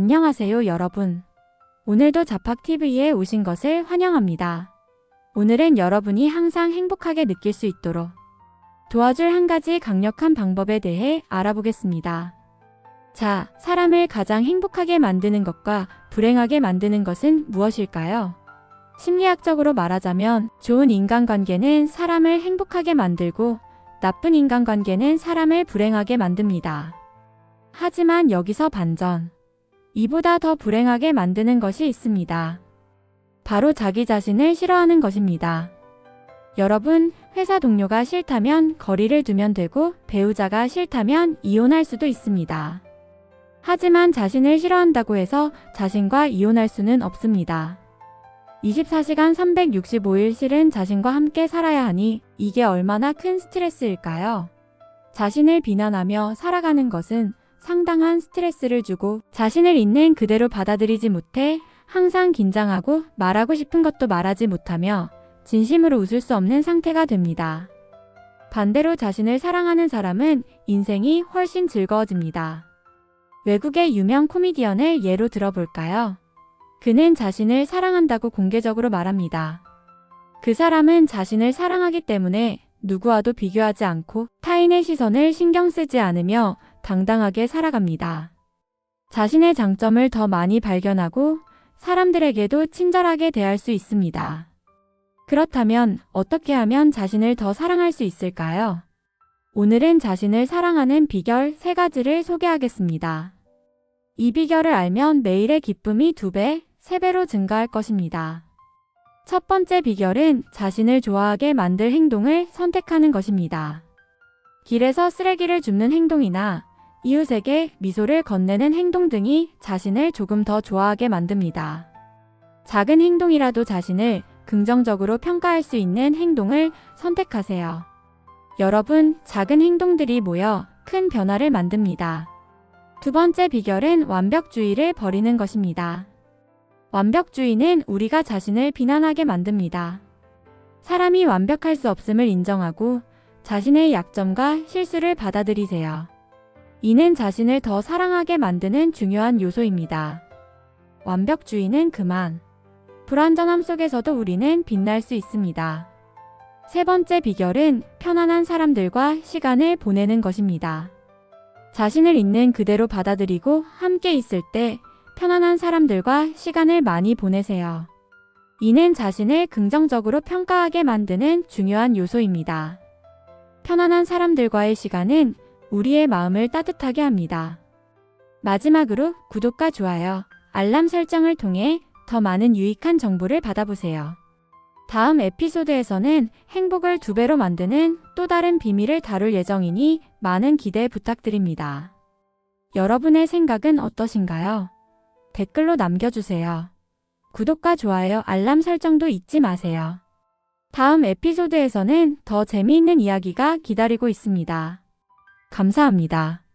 안녕하세요, 여러분. 오늘도 자팍TV에 오신 것을 환영합니다. 오늘은 여러분이 항상 행복하게 느낄 수 있도록 도와줄 한 가지 강력한 방법에 대해 알아보겠습니다. 자, 사람을 가장 행복하게 만드는 것과 불행하게 만드는 것은 무엇일까요? 심리학적으로 말하자면 좋은 인간관계는 사람을 행복하게 만들고 나쁜 인간관계는 사람을 불행하게 만듭니다. 하지만 여기서 반전. 이보다 더 불행하게 만드는 것이 있습니다. 바로 자기 자신을 싫어하는 것입니다. 여러분, 회사 동료가 싫다면 거리를 두면 되고 배우자가 싫다면 이혼할 수도 있습니다. 하지만 자신을 싫어한다고 해서 자신과 이혼할 수는 없습니다. 24시간 365일 실은 자신과 함께 살아야 하니 이게 얼마나 큰 스트레스일까요? 자신을 비난하며 살아가는 것은 상당한 스트레스를 주고 자신을 있는 그대로 받아들이지 못해 항상 긴장하고 말하고 싶은 것도 말하지 못하며 진심으로 웃을 수 없는 상태가 됩니다. 반대로 자신을 사랑하는 사람은 인생이 훨씬 즐거워집니다. 외국의 유명 코미디언을 예로 들어볼까요? 그는 자신을 사랑한다고 공개적으로 말합니다. 그 사람은 자신을 사랑하기 때문에 누구와도 비교하지 않고 타인의 시선을 신경 쓰지 않으며 당당하게 살아갑니다. 자신의 장점을 더 많이 발견하고 사람들에게도 친절하게 대할 수 있습니다. 그렇다면 어떻게 하면 자신을 더 사랑할 수 있을까요? 오늘은 자신을 사랑하는 비결 세 가지를 소개하겠습니다. 이 비결을 알면 매일의 기쁨이 두 배, 세 배로 증가할 것입니다. 첫 번째 비결은 자신을 좋아하게 만들 행동을 선택하는 것입니다. 길에서 쓰레기를 줍는 행동이나 이웃에게 미소를 건네는 행동 등이 자신을 조금 더 좋아하게 만듭니다. 작은 행동이라도 자신을 긍정적으로 평가할 수 있는 행동을 선택하세요. 여러분, 작은 행동들이 모여 큰 변화를 만듭니다. 두 번째 비결은 완벽주의를 버리는 것입니다. 완벽주의는 우리가 자신을 비난하게 만듭니다. 사람이 완벽할 수 없음을 인정하고 자신의 약점과 실수를 받아들이세요. 이는 자신을 더 사랑하게 만드는 중요한 요소입니다. 완벽주의는 그만. 불완전함 속에서도 우리는 빛날 수 있습니다. 세 번째 비결은 편안한 사람들과 시간을 보내는 것입니다. 자신을 있는 그대로 받아들이고 함께 있을 때 편안한 사람들과 시간을 많이 보내세요. 이는 자신을 긍정적으로 평가하게 만드는 중요한 요소입니다. 편안한 사람들과의 시간은 우리의 마음을 따뜻하게 합니다. 마지막으로 구독과 좋아요, 알람 설정을 통해 더 많은 유익한 정보를 받아보세요. 다음 에피소드에서는 행복을 두 배로 만드는 또 다른 비밀을 다룰 예정이니 많은 기대 부탁드립니다. 여러분의 생각은 어떠신가요? 댓글로 남겨주세요. 구독과 좋아요, 알람 설정도 잊지 마세요. 다음 에피소드에서는 더 재미있는 이야기가 기다리고 있습니다. 감사합니다.